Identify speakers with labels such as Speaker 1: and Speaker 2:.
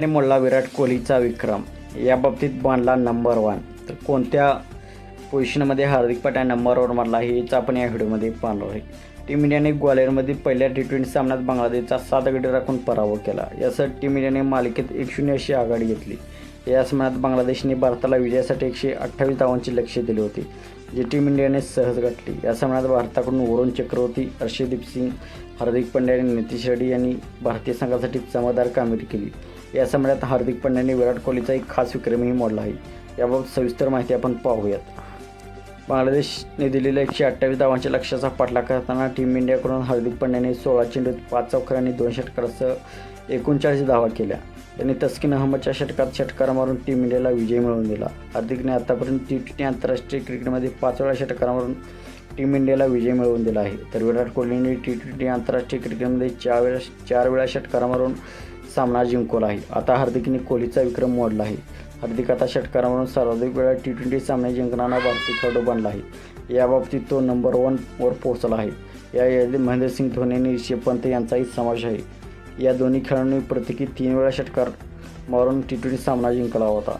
Speaker 1: आणि मोडला विराट कोहलीचा विक्रम. या बाबतीत बांधला नंबर वन तर कोणत्या पोझिशनमध्ये हार्दिक पटेल नंबरवर मारला हेच आपण या व्हिडिओमध्ये पाहणार आहे. टीम इंडियाने ग्वालियरमध्ये पहिल्या टी ट्वेंटी सामन्यात बांगलादेशचा सात गडी राखून पराभव केला. यासाठी टीम इंडियाने मालिकेत एक शून्य अशी आघाडी घेतली. या सामन्यात बांगलादेशने भारताला विजयासाठी एकशे अठ्ठावीस धावांची लक्ष दिले होते जे टीम इंडियाने सहज गाठली. या सामन्यात भारताकडून वरुण चक्रवर्ती हर्षदीप सिंग हार्दिक पंड्या आणि नितीश रेड्डी यांनी भारतीय संघासाठी चमकदार कामगिरी केली. या सामन्यात हार्दिक पंड्याने विराट कोहलीचा एक खास विक्रमही मोडला आहे. याबाबत सविस्तर माहिती आपण पाहूयात. बांगलादेशने दिलेल्या एकशे अठ्ठावीस धावांच्या लक्ष्याचा पाठलाग करताना टीम इंडियाकडून हार्दिक पंड्याने सोळा चेंडूत पाच चौकार आणि दोन षटकारासह एकोणचाळीस धावा केल्या. त्यांनी तस्किन अहमदच्या षटकात षटकार मारून टीम इंडियाला विजय मिळवून दिला. हार्दिकने आतापर्यंत टी ट्वेंटी आंतरराष्ट्रीय क्रिकेटमध्ये पाच वेळा षटकार मारून टीम इंडियाला विजय मिळवून दिला आहे. तर विराट कोहलीने टी ट्वेंटी आंतरराष्ट्रीय क्रिकेटमध्ये चार वेळा चार वेळा षटकार मारून सामना जिंकवला आहे. आता हार्दिकने कोहलीचा विक्रम मोडला आहे. हार्दिक आता षटकारावरून सर्वाधिक वेळा टी ट्वेंटी सामने जिंकणारा भारतीय खेळाडू बनला आहे. याबाबतीत तो नंबर वनवर पोहोचला आहे. या यादीत महेंद्रसिंग धोनी आणि ऋषभ पंत यांचाही समावेश आहे. या दोन्ही खेळाडूंनी प्रत्येकी तीन वेळा षटकार मारून टी ट्वेंटी सामना जिंकला होता.